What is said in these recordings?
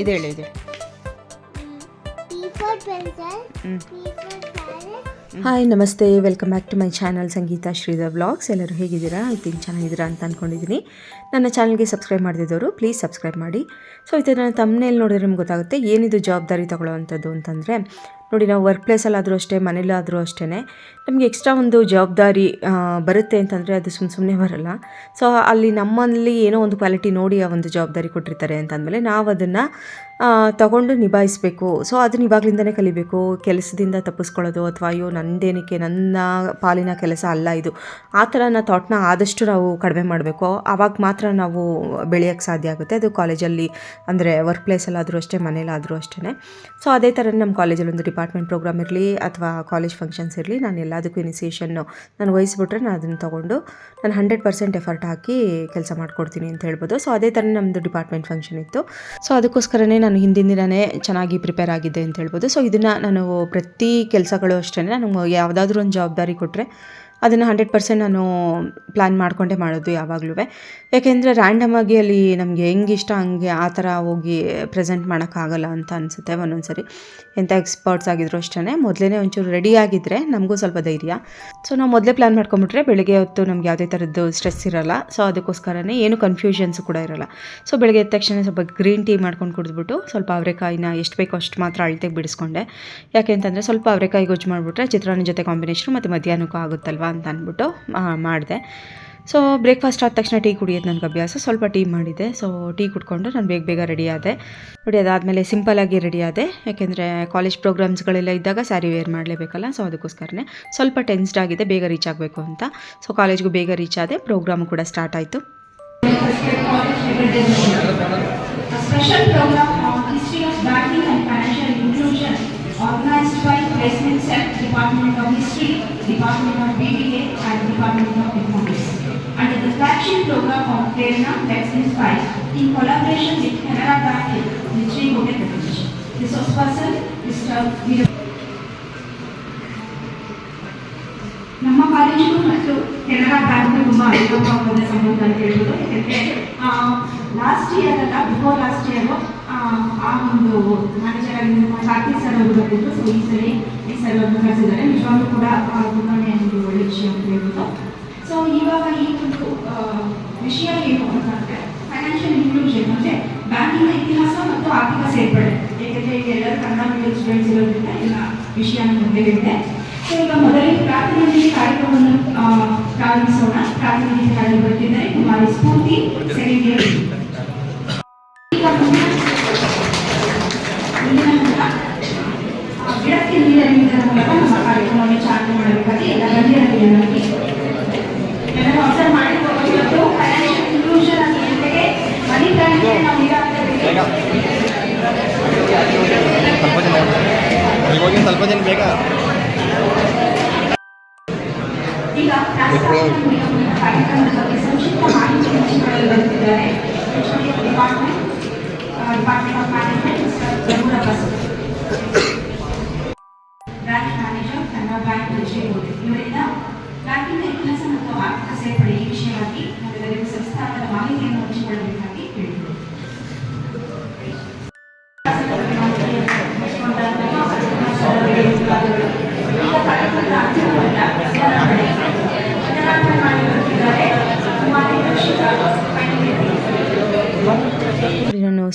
ಇದು ಹೇಳಿ ಇದು. ಹಾಯ್ ನಮಸ್ತೆ. Welcome back to my channel Sangeetha Sridhar blogs ಎಲ್ಲರೂ ಹೇಗಿದ್ದೀರಾ? ಐ ತಿಂಕ್ ಚೆನ್ನಾಗಿದ್ದೀರಾ ಅಂತ ಅಂದ್ಕೊಂಡಿದ್ದೀನಿ ನನ್ನ ಚಾನಲ್ಗೆ ಸಬ್ಸ್ಕ್ರೈಬ್ ಮಾಡಿದವರು ಪ್ಲೀಸ್ ಸಬ್ಸ್ಕ್ರೈಬ್ ಮಾಡಿ. ಸೊ ಇದನ್ನು ತಮ್ಮನೇಲಿ ನೋಡಿದ್ರೆ ನಿಮ್ಗೆ ಗೊತ್ತಾಗುತ್ತೆ ಏನಿದು ಜವಾಬ್ದಾರಿ ತಗೊಳ್ಳೋವಂಥದ್ದು ಅಂತಂದರೆ ನೋಡಿ, ನಾವು ವರ್ಕ್ ಪ್ಲೇಸಲ್ಲಾದರೂ ಅಷ್ಟೇ ಮನೇಲಾದರೂ ಅಷ್ಟೇ ನಮಗೆ ಎಕ್ಸ್ಟ್ರಾ ಒಂದು ಜವಾಬ್ದಾರಿ ಬರುತ್ತೆ ಅಂತಂದರೆ ಅದು ಸುಮ್ಮ ಸುಮ್ಮನೆ ಬರಲ್ಲ. ಸೊ ಅಲ್ಲಿ ನಮ್ಮಲ್ಲಿ ಏನೋ ಒಂದು ಕ್ವಾಲಿಟಿ ನೋಡಿ ಆ ಒಂದು ಜವಾಬ್ದಾರಿ ಕೊಟ್ಟಿರ್ತಾರೆ ಅಂತಂದಮೇಲೆ ನಾವು ಅದನ್ನು ತಗೊಂಡು ನಿಭಾಯಿಸಬೇಕು. ಸೊ ಅದನ್ನ ಇವಾಗಲಿಂದನೇ ಕಲಿಬೇಕು. ಕೆಲಸದಿಂದ ತಪ್ಪಿಸ್ಕೊಳ್ಳೋದು ಅಥವಾ ಅಯ್ಯೋ, ನಂದೇನಕ್ಕೆ? ನನ್ನ ಪಾಲಿನ ಕೆಲಸ ಅಲ್ಲ ಇದು. ಆ ಥರ ನಾ ಥಾಟ್ನ ಆದಷ್ಟು ನಾವು ಕಡಿಮೆ ಮಾಡಬೇಕು. ಆವಾಗ ಮಾತ್ರ ನಾವು ಬೆಳೆಯೋಕ್ಕೆ ಸಾಧ್ಯ ಆಗುತ್ತೆ. ಅದು ಕಾಲೇಜಲ್ಲಿ ಅಂದರೆ ವರ್ಕ್ ಪ್ಲೇಸಲ್ಲಾದರೂ ಅಷ್ಟೇ ಮನೇಲಾದರೂ ಅಷ್ಟೇ ಸೊ ಅದೇ ಥರ ನಮ್ಮ ಕಾಲೇಜಲ್ಲಿ ಒಂದು ಡಿಪಾರ್ಟ್ಮೆಂಟ್ ಪ್ರೋಗ್ರಾಮ್ ಇರಲಿ ಅಥವಾ ಕಾಲೇಜ್ ಫಂಕ್ಷನ್ಸ್ ಇರಲಿ, ನಾನು ಎಲ್ಲದಕ್ಕೂ ಇನಿಸಿಯೇಷನ್ನು ನಾನು ವಹಿಸ್ಬಿಟ್ರೆ ನಾನು ಅದನ್ನು ತೊಗೊಂಡು ನಾನು ಹಂಡ್ರೆಡ್ ಪರ್ಸೆಂಟ್ ಎಫರ್ಟ್ ಹಾಕಿ ಕೆಲಸ ಮಾಡಿಕೊಡ್ತೀನಿ ಅಂತ ಹೇಳ್ಬೋದು. ಸೊ ಅದೇ ಥರ ನಮ್ಮದು ಡಿಪಾರ್ಟ್ಮೆಂಟ್ ಫಂಕ್ಷನ್ ಇತ್ತು. ಸೊ ಅದಕ್ಕೋಸ್ಕರನೇ ನಾನು ಹಿಂದಿನ ದಿನವೇ ಚೆನ್ನಾಗಿ ಪ್ರಿಪೇರ್ ಆಗಿದ್ದೆ ಅಂತ ಹೇಳ್ಬೋದು. ಸೊ ಇದನ್ನು ನಾನು ಪ್ರತಿ ಕೆಲಸಗಳು ಅಷ್ಟೇ ನಾನು ಯಾವುದಾದ್ರೂ ಒಂದು ಜವಾಬ್ದಾರಿ ಕೊಟ್ಟರೆ ಅದನ್ನು ಹಂಡ್ರೆಡ್ ಪರ್ಸೆಂಟ್ ನಾನು ಪ್ಲ್ಯಾನ್ ಮಾಡಿಕೊಂಡೇ ಮಾಡೋದು ಯಾವಾಗಲೂ ಯಾಕೆಂದರೆ ರ್ಯಾಂಡಮ್ ಆಗಿ ಅಲ್ಲಿ ನಮಗೆ ಹೆಂಗೆ ಇಷ್ಟ ಹಂಗೆ ಆ ಥರ ಹೋಗಿ ಪ್ರೆಸೆಂಟ್ ಮಾಡೋಕ್ಕಾಗಲ್ಲ ಅಂತ ಅನಿಸುತ್ತೆ ಒಂದೊಂದು ಸರಿ ಎಂಥ ಎಕ್ಸ್ಪರ್ಟ್ಸ್ ಆಗಿದ್ರು ಅಷ್ಟೇ ಮೊದಲೇ ಒಂಚೂರು ರೆಡಿ ಆಗಿದ್ದರೆ ನಮಗೂ ಸ್ವಲ್ಪ ಧೈರ್ಯ. ಸೊ ನಾವು ಮೊದಲೇ ಪ್ಲ್ಯಾನ್ ಮಾಡ್ಕೊಂಬಿಟ್ರೆ ಬೆಳಗ್ಗೆ ಹೊತ್ತು ನಮ್ಗೆ ಯಾವುದೇ ಥರದ್ದು ಸ್ಟ್ರೆಸ್ ಇರಲ್ಲ. ಸೊ ಅದಕ್ಕೋಸ್ಕರನೇ ಏನು ಕನ್ಫ್ಯೂಷನ್ಸ್ ಕೂಡ ಇರಲ್ಲ. ಸೊ ಬೆಳಗ್ಗೆ ಎದ್ದ ತಕ್ಷಣ ಸ್ವಲ್ಪ ಗ್ರೀನ್ ಟೀ ಮಾಡ್ಕೊಂಡು ಕುಡಿದ್ಬಿಟ್ಟು ಸ್ವಲ್ಪ ಅವರೆಕಾಯಿನ ಎಷ್ಟು ಬೇಕೋ ಅಷ್ಟು ಮಾತ್ರ ಅಳತೆಗೆ ಬಿಡಿಸ್ಕೊಂಡೆ. ಯಾಕೆ ಅಂತಂದರೆ ಸ್ವಲ್ಪ ಅವರೆಕಾಯಿ ಗೊಜ್ಜು ಮಾಡಿಬಿಟ್ರೆ ಚಿತ್ರಾನ್ನ ಜೊತೆ ಕಾಂಬಿನೇಷನ್ ಮತ್ತು ಮಧ್ಯಾಹ್ನಕ್ಕೂ ಆಗುತ್ತಲ್ವಾ? ಅಂತ ಅಂದ್ಬಿಟ್ಟು ಮಾಡಿದೆ. ಸೊ ಬ್ರೇಕ್ಫಾಸ್ಟ್ ಆದ ತಕ್ಷಣ ಟೀ ಕುಡಿಯೋದು ನನಗೆ ಅಭ್ಯಾಸ. ಸ್ವಲ್ಪ ಟೀ ಮಾಡಿದೆ. ಸೊ ಟೀ ಕುಡ್ಕೊಂಡು ನಾನು ಬೇಗ ಬೇಗ ರೆಡಿ ಆದೆ. ನೋಡಿ, ಅದಾದಮೇಲೆ ಸಿಂಪಲಾಗಿ ರೆಡಿ ಆದೆ. ಯಾಕೆಂದರೆ ಕಾಲೇಜ್ ಪ್ರೋಗ್ರಾಮ್ಸ್ಗಳೆಲ್ಲ ಇದ್ದಾಗ ಸ್ಯಾರಿ ವೇರ್ ಮಾಡಲೇಬೇಕಲ್ಲ ಸೊ ಅದಕ್ಕೋಸ್ಕರನೇ ಸ್ವಲ್ಪ ಟೆನ್ಸ್ಡ್ ಆಗಿದೆ. ಬೇಗ ರೀಚ್ ಆಗಬೇಕು ಅಂತ. ಸೊ ಕಾಲೇಜ್ಗೂ ಬೇಗ ರೀಚ್ ಆದೆ. ಪ್ರೋಗ್ರಾಮು ಕೂಡ ಸ್ಟಾರ್ಟ್ ಆಯಿತು. organized by Placement Set, Department of History, Department of BBA, and Department of Economics. Under the flagship program of Prerna Let's Inspire, in collaboration with Canara Bank, Nitri Hotel Village. This was person Mr. Veer. ನಮ್ಮ ಕಾಲೇಜಿಗೂ ಮತ್ತು ಕೆನರಾ ಬ್ಯಾಂಕ್ಗೂ ತುಂಬ ಅವಿನಾಭಾವದ ಸಂಬಂಧ ಅಂತ ಹೇಳ್ಬೋದು ಯಾಕೆಂದರೆ last year ಅಲ್ಲ before last year ಆ ಒಂದು ಮ್ಯಾನೇಜರ್ ಆಗಿ ನಮ್ಮ ಕಾರ್ತಿಕ್ ಸರ್ ಅವರು ಬಂದಿದ್ರು ಸೊ ಈ ಸರಿ ಈ ಸರ್ ಅವ್ರನ್ನ ಕರೆಸಿದ್ದಾರೆ ನಿಜವಾಗ್ಲೂ ಕೂಡ ತುಂಬಾನೇ ಒಂದು ಒಳ್ಳೆ ವಿಷಯ ಅಂತ ಹೇಳ್ಬೋದು ಸೊ ಇವಾಗ ಈ ಒಂದು ವಿಷಯ ಏನು ಅಂತಂದರೆ ಫೈನಾನ್ಷಿಯಲ್ ಇನ್ಕ್ಲೂಷನ್ ಅಂದ್ರೆ ಬ್ಯಾಂಕಿಂಗ್ ಇತಿಹಾಸ ಮತ್ತು ಆರ್ಥಿಕ ಸೇರ್ಪಡೆ. ಏಕೆಂದರೆ ಈಗ ಎಲ್ಲರೂ ಕನ್ನಡ ಮೀಡಿಯಂ ಸ್ಟೂಡೆಂಟ್ಸ್ ಇರೋದ್ರಿಂದ ಎಲ್ಲ ವಿಷಯ ಮುಂದೆ ಇದೆ. ಸೊ ಈಗ ಮೊದಲಿಗೆ ಪ್ರಾತಿನಿಧ್ಯ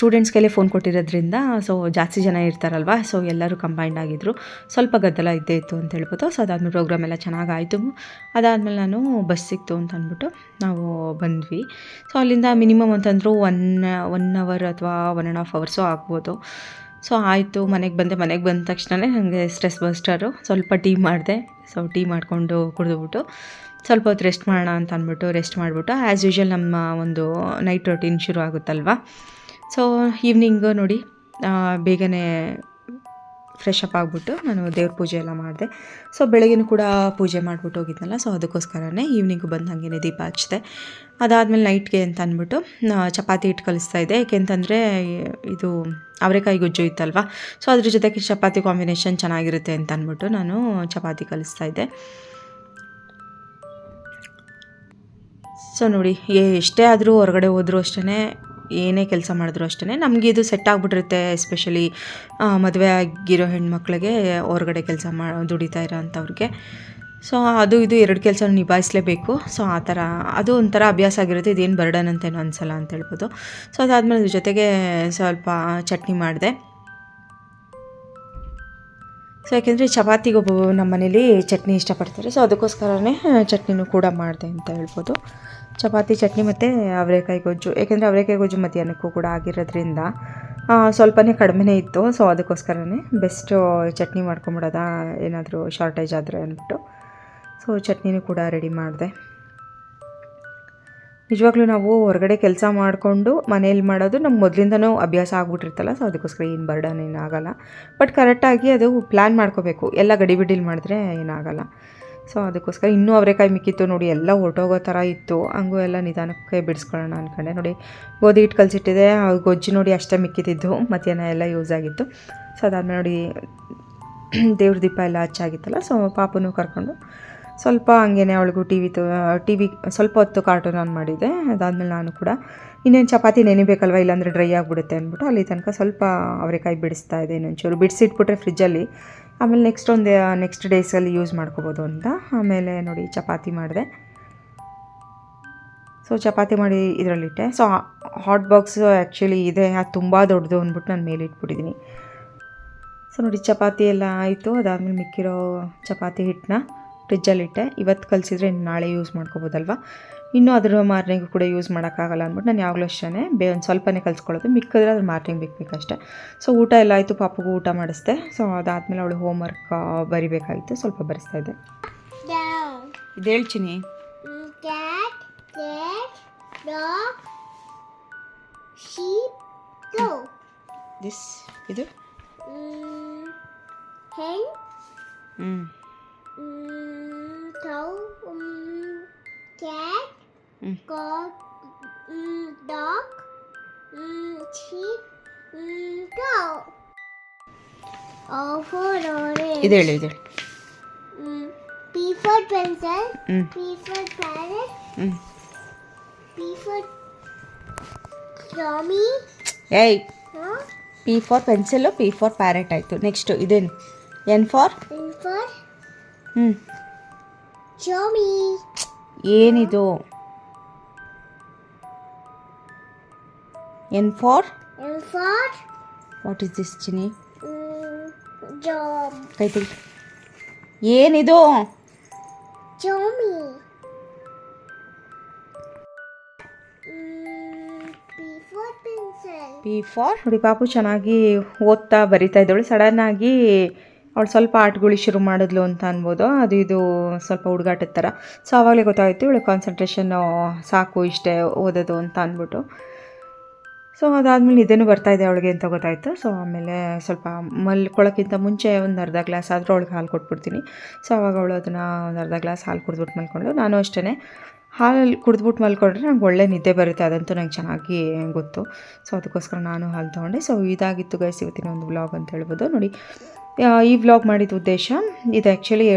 ನೋಡಿ, ನಾನು ಸ್ಟೂಡೆಂಟ್ಸ್ ಕೈಲೇ ಫೋನ್ ಕೊಟ್ಟಿರೋದ್ರಿಂದ ಸೊ ಜಾಸ್ತಿ ಜನ ಇರ್ತಾರಲ್ವ ಸೊ ಎಲ್ಲರೂ ಕಂಬೈಂಡ್ ಆಗಿದ್ದರು ಸ್ವಲ್ಪ ಗದ್ದಲ ಇದ್ದೇ ಇತ್ತು ಅಂತ ಹೇಳ್ಬೋದು. ಸೊ ಅದಾದಮೇಲೆ ಪ್ರೋಗ್ರಾಮ್ ಎಲ್ಲ ಚೆನ್ನಾಗಾಯಿತು. ಅದಾದಮೇಲೆ ನಾನು ಬಸ್ ಸಿಕ್ತು ಅಂತ ಅಂದ್ಬಿಟ್ಟು ನಾವು ಬಂದ್ವಿ. ಸೊ ಅಲ್ಲಿಂದ ಮಿನಿಮಮ್ ಅಂತಂದರೂ ಒನ್ ಒನ್ ಅವರ್ ಅಥವಾ ಒನ್ ಆ್ಯಂಡ್ ಹಾಫ್ ಅವರ್ಸು ಆಗ್ಬೋದು. ಸೊ ಆಯಿತು ಮನೆಗೆ ಬಂದೆ. ಮನೆಗೆ ಬಂದ ತಕ್ಷಣವೇ ನನಗೆ ಸ್ಟ್ರೆಸ್ ಬಸ್ಟರು ಸ್ವಲ್ಪ ಟೀ ಮಾಡಿದೆ. ಸೊ ಟೀ ಮಾಡಿಕೊಂಡು ಕುಡಿದ್ಬಿಟ್ಟು ಸ್ವಲ್ಪ ಹೊತ್ತು ರೆಸ್ಟ್ ಮಾಡೋಣ ಅಂತ ಅಂದ್ಬಿಟ್ಟು ರೆಸ್ಟ್ ಮಾಡಿಬಿಟ್ಟು ಆ್ಯಸ್ ಯೂಶ್ವಲ್ ನಮ್ಮ ಒಂದು ನೈಟ್ ರೊಟೀನ್ ಶುರು ಆಗುತ್ತಲ್ವ? ಸೊ ಈವ್ನಿಂಗು ನೋಡಿ ಬೇಗನೆ ಫ್ರೆಶ್ ಅಪ್ ಆಗಿಬಿಟ್ಟು ನಾನು ದೇವ್ರ ಪೂಜೆ ಎಲ್ಲ ಮಾಡಿದೆ. ಸೊ ಬೆಳಗ್ಗೆನೂ ಕೂಡ ಪೂಜೆ ಮಾಡಿಬಿಟ್ಟು ಹೋಗಿದ್ನಲ್ಲ ಸೊ ಅದಕ್ಕೋಸ್ಕರನೇ ಈವ್ನಿಂಗು ಬಂದು ಹಾಗೇನೆ ದೀಪ ಹಚ್ಚಿದೆ ಅದಾದಮೇಲೆ ನೈಟ್ಗೆ ಅಂತ ಅಂದ್ಬಿಟ್ಟು ಚಪಾತಿ ಹಿಟ್ಟು ಕಲಿಸ್ತಾ ಇದ್ದೆ. ಏಕೆಂತಂದರೆ, ಇದು ಅವರೆಕಾಯಿ ಗೊಜ್ಜು ಇತ್ತಲ್ವ? ಸೊ ಅದ್ರ ಜೊತೆಗೆ ಚಪಾತಿ ಕಾಂಬಿನೇಷನ್ ಚೆನ್ನಾಗಿರುತ್ತೆ ಅಂತ ಅಂದ್ಬಿಟ್ಟು ನಾನು ಚಪಾತಿ ಕಲಿಸ್ತಾ ಇದ್ದೆ. ಸೊ ನೋಡಿ ಎಷ್ಟೇ ಆದರೂ ಹೊರಗಡೆ ಹೋದರೂ ಅಷ್ಟೇ ಏನೇ ಕೆಲಸ ಮಾಡಿದ್ರು ಅಷ್ಟೇ ನಮಗೆ ಇದು ಸೆಟ್ ಆಗಿಬಿಟ್ಟಿರುತ್ತೆ ಎಸ್ಪೆಷಲಿ ಮದುವೆ ಆಗಿರೋ ಹೆಣ್ಮಕ್ಳಿಗೆ ಹೊರಗಡೆ ಕೆಲಸ ಮಾ, ದುಡಿತಾ ಇರೋ ಅಂಥವ್ರಿಗೆ. ಸೊ ಅದು ಇದು ಎರಡು ಕೆಲಸ ನಿಭಾಯಿಸಲೇಬೇಕು. ಸೊ ಆ ಥರ, ಅದು ಒಂಥರ ಅಭ್ಯಾಸ ಆಗಿರುತ್ತೆ, ಇದೇನು ಬರ್ಡನ್ ಅಂತೇನು ಅನಿಸಲ್ಲ ಅಂತ ಹೇಳ್ಬೋದು. ಸೊ ಅದಾದಮೇಲೆ ಅದ್ರ ಜೊತೆಗೆ ಸ್ವಲ್ಪ ಚಟ್ನಿ ಮಾಡಿದೆ. ಸೊ ಯಾಕೆಂದರೆ ಚಪಾತಿಗೆ ಒಬ್ಬ ನಮ್ಮ ಮನೇಲಿ ಚಟ್ನಿ ಇಷ್ಟಪಡ್ತಾರೆ. ಸೊ ಅದಕ್ಕೋಸ್ಕರನೇ ಚಟ್ನಿನೂ ಕೂಡ ಮಾಡಿದೆ ಅಂತ ಹೇಳ್ಬೋದು. ಚಪಾತಿ, ಚಟ್ನಿ ಮತ್ತು ಅವರೆಕಾಯಿ ಗೊಜ್ಜು. ಏಕೆಂದರೆ ಅವರೆಕಾಯಿ ಗೊಜ್ಜು ಮಧ್ಯಾಹ್ನಕ್ಕೂ ಕೂಡ ಆಗಿರೋದ್ರಿಂದ ಸ್ವಲ್ಪನೇ ಕಡಿಮೆನೇ ಇತ್ತು. ಸೊ ಅದಕ್ಕೋಸ್ಕರನೇ ಬೆಸ್ಟು ಚಟ್ನಿ ಮಾಡ್ಕೊಂಬಿಡೋದ, ಏನಾದರೂ ಶಾರ್ಟೇಜ್ ಆದರೆ ಅಂದ್ಬಿಟ್ಟು ಸೊ ಚಟ್ನಿನೂ ಕೂಡ ರೆಡಿ ಮಾಡಿದೆ. ನಿಜವಾಗ್ಲೂ ನಾವು ಹೊರಗಡೆ ಕೆಲಸ ಮಾಡಿಕೊಂಡು ಮನೇಲಿ ಮಾಡೋದು ನಮ್ಮ ಮೊದಲಿಂದನೂ ಅಭ್ಯಾಸ ಆಗ್ಬಿಟ್ಟಿರ್ತಲ್ಲ ಸೊ ಅದಕ್ಕೋಸ್ಕರ ಏನು ಬರ್ಡನ್ ಏನಾಗಲ್ಲ ಬಟ್ ಕರೆಕ್ಟಾಗಿ ಅದು ಪ್ಲ್ಯಾನ್ ಮಾಡ್ಕೋಬೇಕು. ಎಲ್ಲ ಗಡಿಬಿಡಿಲಿ ಮಾಡಿದ್ರೆ ಏನಾಗಲ್ಲ ಸೊ ಅದಕ್ಕೋಸ್ಕರ ಇನ್ನೂ ಅವರೆಕಾಯಿ ಮಿಕ್ಕಿತ್ತು ನೋಡಿ, ಎಲ್ಲ ಹೊರಟೋಗೋ ಥರ ಇತ್ತು. ಹಂಗೂ ಎಲ್ಲ ನಿಧಾನಕ್ಕೆ ಬಿಡಿಸ್ಕೊಳ್ಳೋಣ ಅಂದ್ಕೊಂಡೆ ನೋಡಿ, ಗೋಧಿ ಹಿಟ್ಟು ಕಲಿಸಿಟ್ಟಿದೆ. ಗೊಜ್ಜು ನೋಡಿ ಅಷ್ಟೇ ಮಿಕ್ಕಿದ್ದು ಮಧ್ಯಾಹ್ನ ಎಲ್ಲ ಯೂಸ್ ಆಗಿತ್ತು. ಸೊ ಅದಾದಮೇಲೆ ನೋಡಿ, ದೇವ್ರ ದೀಪ ಎಲ್ಲ ಹಚ್ಚಾಗಿತ್ತಲ್ಲ, ಸೊ ಪಾಪನೂ ಕರ್ಕೊಂಡು ಸ್ವಲ್ಪ ಹಂಗೇನೆ ಅವಳಿಗೂ ಟಿ ವಿ ಟಿ ವಿ ಸ್ವಲ್ಪ ಹೊತ್ತು ಕಾರ್ಟೂನ್ ಆನ್ ಮಾಡಿದ್ದೆ. ಅದಾದಮೇಲೆ ನಾನು ಕೂಡ ಇನ್ನೇನು ಚಪಾತಿ ನೆನಿಬೇಕಲ್ವ ಇಲ್ಲಾಂದರೆ ಡ್ರೈ ಆಗಿಬಿಡುತ್ತೆ ಅಂದ್ಬಿಟ್ಟು ಅಲ್ಲಿ ತನಕ ಸ್ವಲ್ಪ ಅವರೆಕಾಯಿ ಬಿಡಿಸ್ತಾ ಇದೆ ಇನ್ನೊಂಚೂರು. ಬಿಡಿಸಿಟ್ಬಿಟ್ರೆ ಫ್ರಿಜ್ಜಲ್ಲಿ ಆಮೇಲೆ ನೆಕ್ಸ್ಟ್ ಒಂದು ನೆಕ್ಸ್ಟ್ ಡೇಸಲ್ಲಿ ಯೂಸ್ ಮಾಡ್ಕೋಬೋದು ಅಂತ. ಆಮೇಲೆ ನೋಡಿ ಚಪಾತಿ ಮಾಡಿದೆ. ಸೊ ಚಪಾತಿ ಮಾಡಿ ಇದರಲ್ಲಿಟ್ಟೆ ಸೊ ಹಾಟ್ ಬಾಕ್ಸ್ ಆ್ಯಕ್ಚುಲಿ ಇದೆ. ಅದು ತುಂಬ ದೊಡ್ಡದು ಅಂದ್ಬಿಟ್ಟು ನಾನು ಮೇಲೆ ಇಟ್ಬಿಟ್ಟಿದ್ದೀನಿ ಸೊ ನೋಡಿ ಚಪಾತಿ ಎಲ್ಲ ಆಯಿತು. ಅದಾದಮೇಲೆ ಮಿಕ್ಕಿರೋ ಚಪಾತಿ ಹಿಟ್ಟನ್ನ ಫ್ರಿಜ್ಜಲ್ಲಿಟ್ಟೆ. ಇವತ್ತು ಕಲಿಸಿದ್ರೆ ನಾಳೆ ಯೂಸ್ ಮಾಡ್ಕೋಬೋದಲ್ವ? ಇನ್ನೂ ಅದರ ಮಾರ್ನಿಂಗ್ ಕೂಡ ಯೂಸ್ ಮಾಡೋಕ್ಕಾಗಲ್ಲ ಅಂದ್ಬಿಟ್ಟು ನಾನು ಯಾವಾಗಲೂ ಅಷ್ಟೇ ಬೇ ಒಂದು ಸ್ವಲ್ಪನೇ ಕಲಿಸ್ಕೊಳ್ಳೋದು. ಮಿಕ್ಕಿದ್ರೆ ಅದ್ರ ಮಾರ್ನಿಂಗ್ ಬೇಕಷ್ಟೇ ಸೊ ಊಟ ಎಲ್ಲ ಆಯಿತು ಪಾಪಗೂ ಊಟ ಮಾಡಿಸ್ದೆ. ಸೊ ಅದಾದಮೇಲೆ ಅವಳು ಹೋಮ್ ವರ್ಕ್ ಬರಿಬೇಕಾಗಿತ್ತು ಸ್ವಲ್ಪ ಬರೆಸ್ತಾ ಇದ್ದೆ. ಇದು ಹೇಳ್ತೀನಿ ದಿಸ್ ಇದು? ಹ್ಞೂ Mm. mm, dog, mm, sheep, mm, goat. All orange. ಇದು ಹೇಳಿ ಇದು ಹೇಳಿ Mm, P for pencil, ಹ್ಞೂ P for parrot, ಹ್ಞೂ P for Tommy, ಏಯ್ huh? P for pencil P for parrot ಆಯಿತು ನೆಕ್ಸ್ಟು ಇದೇನು ಎನ್ ಫಾರ್ N for ಹ್ಞೂ Tommy, ಏನಿದು N for N for? What is this Chini? mm, job, ಕೈ ತೆಗಿ ಏನಿದು for pencil, ಪಿ ಫಾರ್ ನೋಡಿ ಪಾಪು ಚೆನ್ನಾಗಿ ಓದ್ತಾ ಬರಿತಾ ಇದ್ದವಳು ಸಡನ್ನಾಗಿ ಅವಳು ಸ್ವಲ್ಪ ಆಟಗಳು ಶುರು ಮಾಡಿದ್ಲು ಅಂತ ಅನ್ಬೋದು. ಅದು ಇದು ಸ್ವಲ್ಪ ಹುಡುಗಾಟದ ಥರ. ಸೊ ಆವಾಗಲೇ ಗೊತ್ತಾಯಿತು ಇವಳು ಕಾನ್ಸಂಟ್ರೇಷನ್ನು ಸಾಕು ಇಷ್ಟೇ ಓದೋದು ಅಂತ ಅಂದ್ಬಿಟ್ಟು ಸೊ, ಅದಾದಮೇಲೆ ಬರ್ತಾ ಇದೆ ಅವಳಿಗೆ ಅಂತ ಗೊತ್ತಾಯಿತು. ಸೊ, ಆಮೇಲೆ ಸ್ವಲ್ಪ ಮಲ್ಕೊಳ್ಳೋಕ್ಕಿಂತ ಮುಂಚೆ ಒಂದು ಅರ್ಧ ಗ್ಲಾಸ್ ಆದರೂ ಅವಳಿಗೆ ಹಾಲು ಕೊಟ್ಬಿಡ್ತೀನಿ. ಸೊ ಅವಾಗ ಅವಳು ಅದನ್ನು ಒಂದು ಅರ್ಧ ಗ್ಲಾಸ್ ಹಾಲು ಕುಡಿದ್ಬಿಟ್ಟು ಮಲ್ಕೊಂಡು ನಾನು ಅಷ್ಟೇ ಹಾಲಲ್ಲಿ ಕುಡಿದ್ಬಿಟ್ಟು ಮಲ್ಕೊಂಡ್ರೆ ನಂಗೆ ಒಳ್ಳೆ ನಿದ್ದೆ ಬರುತ್ತೆ. ಅದಂತೂ ನಂಗೆ ಚೆನ್ನಾಗಿ ಗೊತ್ತು. ಸೊ, ಅದಕ್ಕೋಸ್ಕರ ನಾನು ಹಾಲು ತೊಗೊಂಡೆ. ಸೊ, ಇದಾಗಿತ್ತು ಗೈಸ್, ಇವತ್ತಿನ ಒಂದು ವ್ಲಾಗ್ ಅಂತ ಹೇಳ್ಬೋದು. ನೋಡಿ ಈ ವ್ಲಾಗ್ ಮಾಡಿದ ಉದ್ದೇಶ ಇದು ಆ್ಯಕ್ಚುಲಿ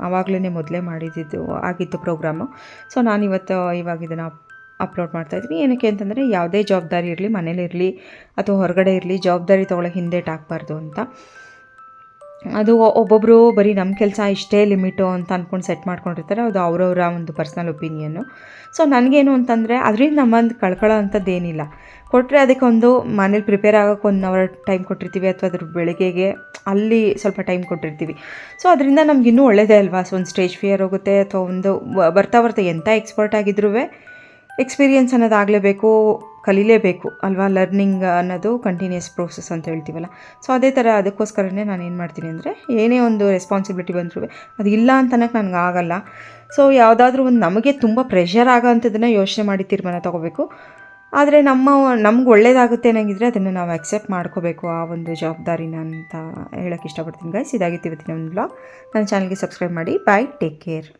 ಆವಾಗಲೇ ಮೊದಲೇ ಮಾಡಿದ್ದು, ಆಗಿತ್ತು ಪ್ರೋಗ್ರಾಮು ಸೊ, ನಾನು ಇವತ್ತು ಇವಾಗ ಇದನ್ನು ಅಪ್ಲೋಡ್ ಮಾಡ್ತಾಯಿದ್ವಿ ಏನಕ್ಕೆ ಅಂತಂದರೆ ಯಾವುದೇ ಜವಾಬ್ದಾರಿ ಇರಲಿ ಮನೇಲಿರಲಿ ಅಥವಾ ಹೊರಗಡೆ ಇರಲಿ, ಜವಾಬ್ದಾರಿ ತೊಗೊಳ್ಳೋ ಹಿಂದೇಟ್ ಹಾಕ್ಬಾರ್ದು ಅಂತ. ಅದು ಒಬ್ಬೊಬ್ಬರು ಬರೀ ನಮ್ಮ ಕೆಲಸ ಇಷ್ಟೇ ಲಿಮಿಟು ಅಂತ ಅಂದ್ಕೊಂಡು ಸೆಟ್ ಮಾಡ್ಕೊಂಡಿರ್ತಾರೆ. ಅದು ಅವರವರ ಒಂದು ಪರ್ಸ್ನಲ್ ಒಪಿನಿಯನ್ನು ಸೊ, ನನಗೇನು ಅಂತಂದರೆ ಅದರಿಂದ ನಮ್ಮಂದು ಕಳ್ಕೊಳ್ಳೋ ಅಂಥದ್ದೇನಿಲ್ಲ. ಕೊಟ್ಟರೆ ಅದಕ್ಕೆ ಒಂದು ಮನೇಲಿ ಪ್ರಿಪೇರ್ ಆಗೋಕ್ಕೆ ಒಂದು ಅವರ್ ಟೈಮ್ ಕೊಟ್ಟಿರ್ತೀವಿ ಅಥವಾ ಅದ್ರ ಬೆಳಗ್ಗೆಗೆ ಅಲ್ಲಿ ಸ್ವಲ್ಪ ಟೈಮ್ ಕೊಟ್ಟಿರ್ತೀವಿ. ಸೊ, ಅದರಿಂದ ನಮಗಿನ್ನೂ ಒಳ್ಳೆಯದೇ ಒಳ್ಳೇದೇ ಅಲ್ವಾ? ಸೊ, ಒಂದು ಸ್ಟೇಜ್ ಫಿಯರ್ ಹೋಗುತ್ತೆ ಅಥವಾ ಒಂದು ಬರ್ತಾ ಬರ್ತಾ ಎಂಥ ಎಕ್ಸ್ಪರ್ಟ್ ಆಗಿದ್ರೂ ಎಕ್ಸ್ಪೀರಿಯನ್ಸ್ ಅನ್ನೋದಾಗಲೇಬೇಕು, ಕಲೀಲೇಬೇಕು ಅಲ್ವಾ? ಲರ್ನಿಂಗ್ ಅನ್ನೋದು ಕಂಟಿನ್ಯೂಸ್ ಪ್ರೋಸೆಸ್ ಅಂತ ಹೇಳ್ತೀವಲ್ಲ. ಸೊ ಅದೇ ಥರ ಅದಕ್ಕೋಸ್ಕರನೇ ನಾನು ಏನು ಮಾಡ್ತೀನಿ ಅಂದರೆ, ಏನೇ ಒಂದು ರೆಸ್ಪಾನ್ಸಿಬಿಲಿಟಿ ಬಂದರೂ, ಅದು ಇಲ್ಲ ಅಂತ ಅನ್ನೋಕ್ಕೆ ನನಗೆ ಆಗಲ್ಲ. ಸೊ ಯಾವುದಾದ್ರೂ ಒಂದು ನಮಗೆ ತುಂಬ ಪ್ರೆಷರ್ ಆಗೋ ಅಂಥದ್ದನ್ನು ಯೋಚನೆ ಮಾಡಿ ತೀರ್ಮಾನ ತೊಗೋಬೇಕು. ಆದರೆ ನಮ್ಮ, ನಮ್ಗೆ ಒಳ್ಳೇದಾಗುತ್ತೆ ಅನ್ನಂಗಿದ್ರೆ ಅದನ್ನು ನಾವು ಅಕ್ಸೆಪ್ಟ್ ಮಾಡ್ಕೋಬೇಕು ಆ ಒಂದು ಜವಾಬ್ದಾರಿನ ಅಂತ ಹೇಳೋಕ್ಕೆ ಇಷ್ಟಪಡ್ತೀನಿ ಗೈಸ್ ಇದಾಗಿತ್ತು ಇವತ್ತಿನ ಒಂದು ಬ್ಲಾಗ್ ನನ್ನ ಚಾನಲ್ಗೆ ಸಬ್ಸ್ಕ್ರೈಬ್ ಮಾಡಿ. Bye take care